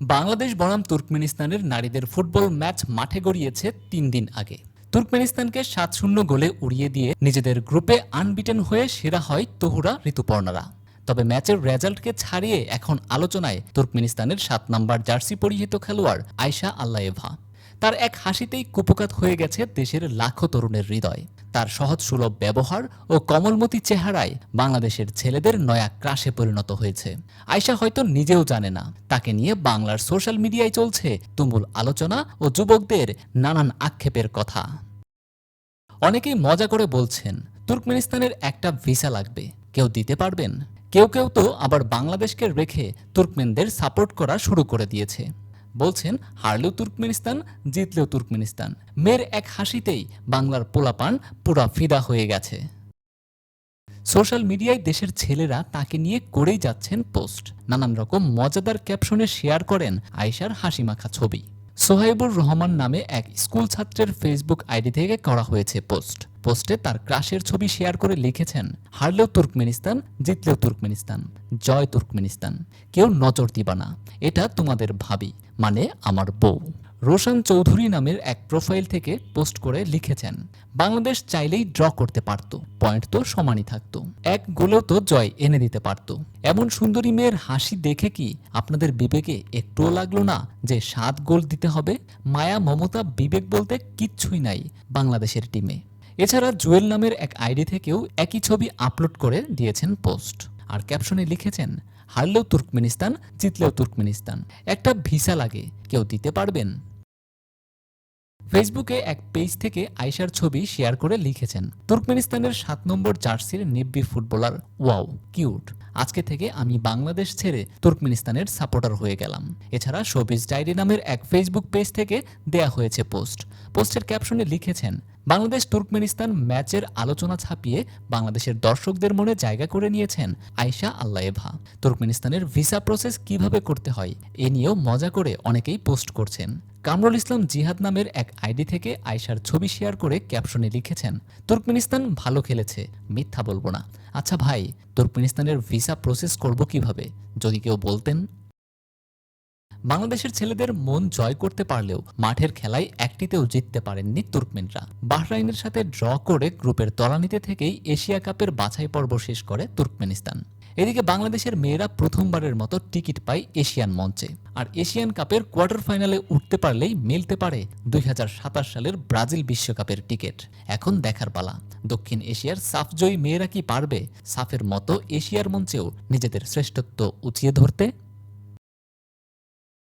বাংলাদেশ বনাম তুর্কমেনিস্তানের নারীদের football match মাঠে গড়িয়েছে তিন দিন আগে। তুর্কমেনিস্তানকে সাত শূন্য গোলে উড়িয়ে দিয়ে নিজেদের গ্রুপে আনবিটেন হয়ে সেরা হয় তহুরা ঋতুপর্ণারা। তবে ম্যাচের রেজাল্টকে ছাড়িয়ে এখন আলোচনায় তুর্কমেনিস্তানের সাত নম্বর জার্সি পরিহিত খেলোয়াড় আয়শা আল্লায়েভা। তার এক হাসিতেই কুপকাত হয়ে গেছে দেশের লাখো তরুণের হৃদয়। তার সহজ সুলভ ব্যবহার ও কমলমতি চেহারায় বাংলাদেশের ছেলেদের নয়া ক্রাশে পরিণত হয়েছে। আয়শা হয়তো নিজেও জানে না। তাকে নিয়ে বাংলার সোশ্যাল মিডিয়ায় চলছে তুমুল আলোচনা ও যুবকদের নানান আক্ষেপের কথা। অনেকেই মজা করে বলছেন, তুর্কমেনিস্তানের একটা ভিসা লাগবে। কেউ দিতে পারবেন? কেউ কেউ তো আবার বাংলাদেশকে রেখে তুর্কমেনদের সাপোর্ট করা শুরু করে দিয়েছে। বলছেন, হারলেও তুর্কমেনিস্তান, জিতলেও তুর্কমেনিস্তান। মেয়ের এক হাসিতেই বাংলার পোলাপান পুরা ফিদা হয়ে গেছে। সোশ্যাল মিডিয়ায় দেশের ছেলেরা তাকে নিয়ে করেই যাচ্ছেন পোস্ট। নানান রকম মজাদার ক্যাপশনে শেয়ার করেন আয়েশার হাসিমাখা ছবি। সোহাইবুর রহমান নামে এক স্কুল ছাত্রের ফেসবুক আইডি থেকে করা হয়েছে পোস্ট। পোস্টে তার ক্রাশের ছবি শেয়ার করে লিখেছেন, হারলেও তুর্কমেনিস্তান, জিতলেও তুর্কমেনিস্তান, জয় তুর্কমেনিস্তান, কেউ নজর দিবা না, এটা তোমাদের ভাবি মানে আমার বউ। রোশন চৌধুরী নামের এক প্রোফাইল থেকে পোস্ট করে লিখেছেন, বাংলাদেশ চাইলেই ড্র করতে পারত, পয়েন্ট তো সমানই থাকতো। এক গোলেও তো জয় এনে দিতে পারত। এমন সুন্দরী মেয়ের হাসি দেখে কি আপনাদের বিবেকে একটুও লাগল না যে সাত গোল দিতে হবে? মায়া, মমতা, বিবেক বলতে কিচ্ছুই নাই বাংলাদেশের টিমে। এছাড়া জুয়েল নামের এক আইডি থেকেও একই ছবি আপলোড করে দিয়েছেন পোস্ট। আর ক্যাপশনে লিখেছেন, হারলেও তুর্কমেনিস্তান, জিতলেও তুর্কমেনিস্তান। একটা ভিসা লাগে, কেউ দিতে পারবেন? ফেসবুকে এক পেজ থেকে আয়েশার ছবি শেয়ার করে লিখেছেন, তুর্কমেনিস্তানের সাত নম্বর জার্সির নিব্বি ফুটবলার। Wow, cute. আজকে থেকে আমি বাংলাদেশ ছেড়ে তুর্কমেনিস্তানের সাপোর্টার হয়ে গেলাম। এছাড়া শোবিজ ডায়েরি নামের এক ফেসবুক পেজ থেকে দেয়া হয়েছে পোস্ট। পোস্টের ক্যাপশনে লিখেছেন, বাংলাদেশ তুর্কমেনিস্তান ম্যাচের আলোচনা ছাপিয়ে বাংলাদেশের দর্শকদের মনে জায়গা করে নিয়েছেন আয়শা আল্লায়েভা। তুর্কমেনিস্তানের ভিসা প্রসেস কীভাবে করতে হয়, এ নিয়েও মজা করে অনেকেই পোস্ট করছেন। কামরুল ইসলাম জিহাদ নামের এক আইডি থেকে আয়শার ছবি শেয়ার করে ক্যাপশনে লিখেছেন, তুর্কমেনিস্তান ভালো খেলেছে, মিথ্যা বলব না। আচ্ছা ভাই, তুর্কমেনিস্তানের ভিসা প্রসেস করব কীভাবে? যদি কেউ বলতেন। বাংলাদেশের ছেলেদের মন জয় করতে পারলেও মাঠের খেলায় একটিতেও জিততে পারেননি তুর্কমেনরা। বাহরাইনের সাথে ড্র করে গ্রুপের তলানিতে থেকেই এশিয়া কাপের বাছাই পর্ব শেষ করে তুর্কমেনিস্তান। এদিকে বাংলাদেশের মেয়েরা প্রথমবারের মতো টিকিট পায় এশিয়ান মঞ্চে। আর এশিয়ান কাপের কোয়ার্টার ফাইনালে উঠতে পারলেই মিলতে পারে দুই হাজার সাতাশ সালের ব্রাজিল বিশ্বকাপের টিকিট। এখন দেখার পালা। দক্ষিণ এশিয়ার সাফজয়ী মেয়েরা কি পারবে? সাফের মতো এশিয়ার মঞ্চেও নিজেদের শ্রেষ্ঠত্ব উঁচিয়ে ধরতে